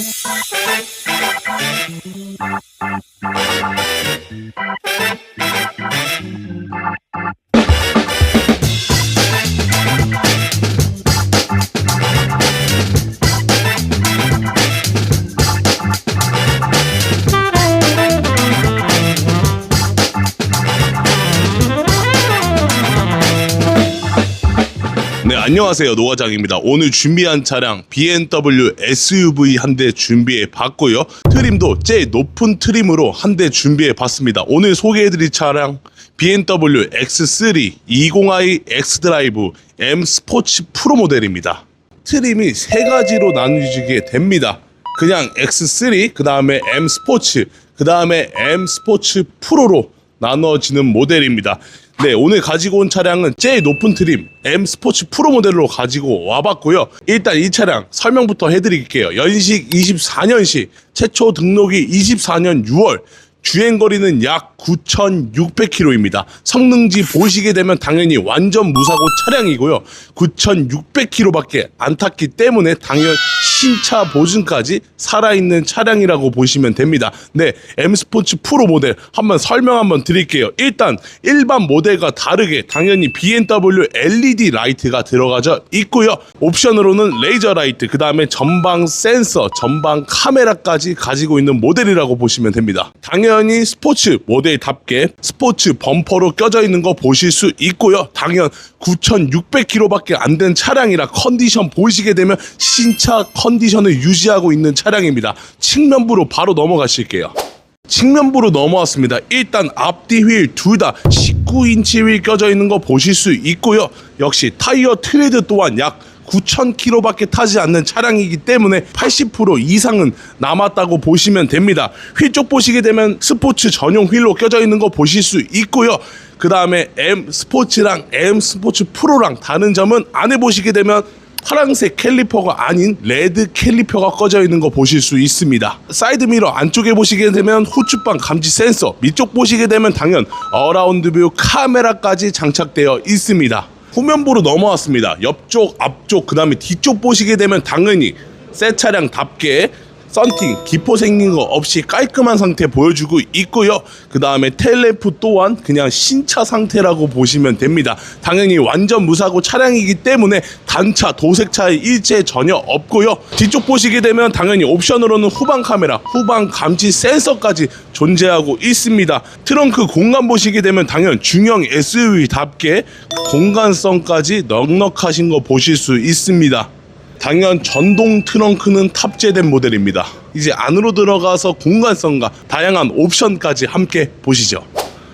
네, 안녕하세요. 노과장입니다. 오늘 준비한 차량 BMW SUV 한 대 준비해 봤고요. 트림도 제일 높은 트림으로 한 대 준비해 봤습니다. 오늘 소개해 드릴 차량 BMW X3 20i X드라이브 M 스포츠 프로 모델입니다. 트림이 세 가지로 나뉘게 됩니다. 그냥 X3, 그 다음에 M 스포츠, 그 다음에 M 스포츠 프로로 나눠지는 모델입니다. 네, 오늘 가지고 온 차량은 제일 높은 트림 M 스포츠 프로 모델로 가지고 와봤고요. 일단 이 차량 설명부터 해드릴게요. 연식 24년식, 최초 등록이 24년 6월, 주행거리는 약 9,600km입니다. 성능지 보시게 되면 당연히 완전 무사고 차량이고요. 9,600km밖에 안 탔기 때문에 당연 신차 보증까지 살아있는 차량이라고 보시면 됩니다. 네, M 스포츠 프로 모델 한번 설명 한번 드릴게요. 일단 일반 모델과 다르게 당연히 BMW LED 라이트가 들어가져 있고요. 옵션으로는 레이저 라이트, 그 다음에 전방 센서, 전방 카메라까지 가지고 있는 모델이라고 보시면 됩니다. 당연 히 스포츠 모델답게 스포츠 범퍼로 껴져 있는 거 보실 수 있고요. 당연 9,600km밖에 안 된 차량이라 컨디션 보시게 되면 신차 컨디션을 유지하고 있는 차량입니다. 측면부로 바로 넘어가실게요. 측면부로 넘어왔습니다. 일단 앞뒤 휠 둘 다 19인치 휠 껴져 있는 거 보실 수 있고요. 역시 타이어 트레드 또한 약 9,000km밖에 타지 않는 차량이기 때문에 80% 이상은 남았다고 보시면 됩니다. 휠 쪽 보시게 되면 스포츠 전용 휠로 껴져 있는 거 보실 수 있고요. 그 다음에 M 스포츠랑 M 스포츠 프로랑 다른 점은 안에 보시게 되면 파란색 캘리퍼가 아닌 레드 캘리퍼가 꺼져 있는 거 보실 수 있습니다. 사이드 미러 안쪽에 보시게 되면 후추방 감지 센서, 밑쪽 보시게 되면 당연 어라운드 뷰 카메라까지 장착되어 있습니다. 후면부로 넘어왔습니다. 옆쪽, 앞쪽, 그 다음에 뒤쪽 보시게 되면 당연히 새 차량답게 썬팅, 기포 생긴 거 없이 깔끔한 상태 보여주고 있고요. 그 다음에 텔레프 또한 그냥 신차 상태라고 보시면 됩니다. 당연히 완전 무사고 차량이기 때문에 단차, 도색 차이 일체 전혀 없고요. 뒤쪽 보시게 되면 당연히 옵션으로는 후방 카메라, 후방 감지 센서까지 존재하고 있습니다. 트렁크 공간 보시게 되면 당연 중형 SUV답게 공간성까지 넉넉하신 거 보실 수 있습니다. 당연 전동 트렁크는 탑재된 모델입니다. 이제 안으로 들어가서 공간성과 다양한 옵션까지 함께 보시죠.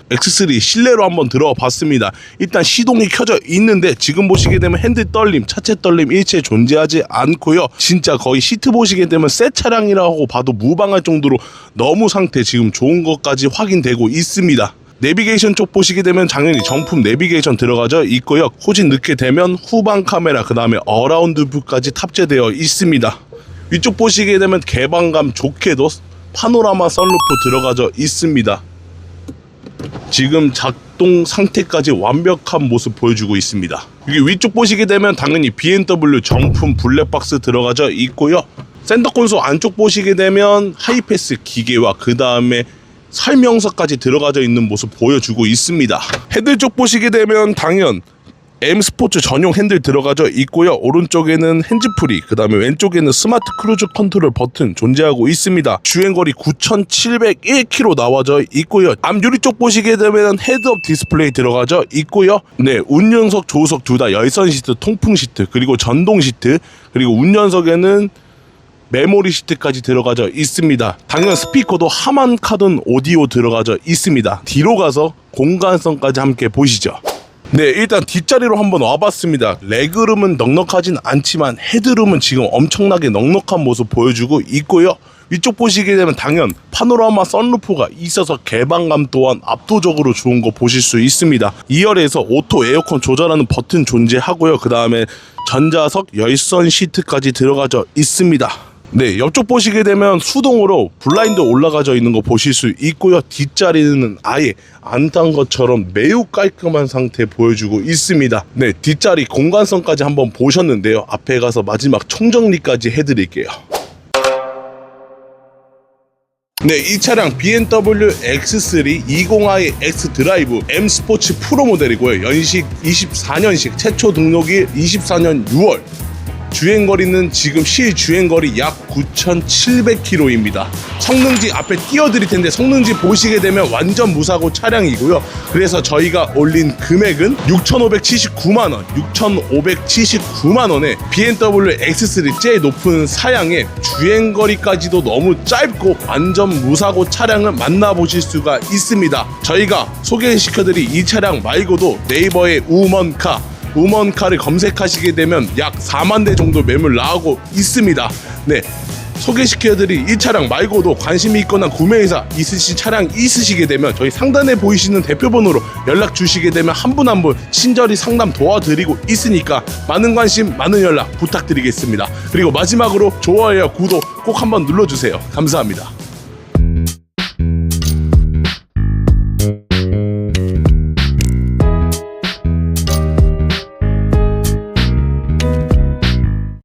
X3 실내로 한번 들어와 봤습니다. 일단 시동이 켜져 있는데 지금 보시게 되면 핸들 떨림, 차체 떨림 일체 존재하지 않고요. 진짜 거의 시트 보시게 되면 새 차량이라고 봐도 무방할 정도로 너무 상태 지금 좋은 것까지 확인되고 있습니다. 내비게이션 쪽 보시게 되면 당연히 정품 내비게이션 들어가져 있고요. 후진 넣게 되면 후방 카메라 그 다음에 어라운드 뷰까지 탑재되어 있습니다. 위쪽 보시게 되면 개방감 좋게도 파노라마 썬루프 들어가져 있습니다. 지금 작동 상태까지 완벽한 모습 보여주고 있습니다. 여기 위쪽 보시게 되면 당연히 BMW 정품 블랙박스 들어가져 있고요. 센터 콘솔 안쪽 보시게 되면 하이패스 기계와 그 다음에 설명서까지 들어가져 있는 모습 보여주고 있습니다. 핸들 쪽 보시게 되면 당연 M 스포츠 전용 핸들 들어가져 있고요. 오른쪽에는 핸즈프리, 그 다음에 왼쪽에는 스마트 크루즈 컨트롤 버튼 존재하고 있습니다. 주행거리 9,701km 나와져 있고요. 앞 유리 쪽 보시게 되면 헤드업 디스플레이 들어가져 있고요. 네, 운전석, 조수석 둘 다 열선 시트, 통풍 시트, 그리고 전동 시트, 그리고 운전석에는 메모리 시트까지 들어가져 있습니다. 당연 스피커도 하만 카든 오디오 들어가져 있습니다. 뒤로 가서 공간성까지 함께 보시죠. 네, 일단 뒷자리로 한번 와봤습니다. 레그룸은 넉넉하진 않지만 헤드룸은 지금 엄청나게 넉넉한 모습 보여주고 있고요. 위쪽 보시게 되면 당연 파노라마 썬루프가 있어서 개방감 또한 압도적으로 좋은 거 보실 수 있습니다. 2열에서 오토 에어컨 조절하는 버튼 존재하고요. 그 다음에 전자석 열선 시트까지 들어가져 있습니다. 네, 옆쪽 보시게 되면 수동으로 블라인드 올라가져 있는 거 보실 수 있고요. 뒷자리는 아예 안딴 것처럼 매우 깔끔한 상태 보여주고 있습니다. 네, 뒷자리 공간성까지 한번 보셨는데요. 앞에 가서 마지막 총정리까지 해드릴게요. 네, 이 차량 BMW X3 20i X 드라이브 M 스포츠 프로 모델이고요. 연식 24년식, 최초 등록일 24년 6월. 주행거리는 지금 실 주행거리 약 9,700km입니다. 성능지 앞에 띄워드릴 텐데 성능지 보시게 되면 완전 무사고 차량이고요. 그래서 저희가 올린 금액은 6,579만 원, 6,579만 원에 BMW X3 제일 높은 사양에 주행거리까지도 너무 짧고 완전 무사고 차량을 만나보실 수가 있습니다. 저희가 소개시켜드릴 이 차량 말고도 네이버에 우먼카 우먼카를 검색하시게 되면 약 4만 대 정도 매물 나오고 있습니다. 네. 소개시켜드릴 이 차량 말고도 관심이 있거나 구매 의사 있으신 차량 있으시게 되면 저희 상단에 보이시는 대표번호로 연락 주시게 되면 한 분 한 분 친절히 상담 도와드리고 있으니까 많은 관심 많은 연락 부탁드리겠습니다. 그리고 마지막으로 좋아요 구독 꼭 한번 눌러주세요. 감사합니다.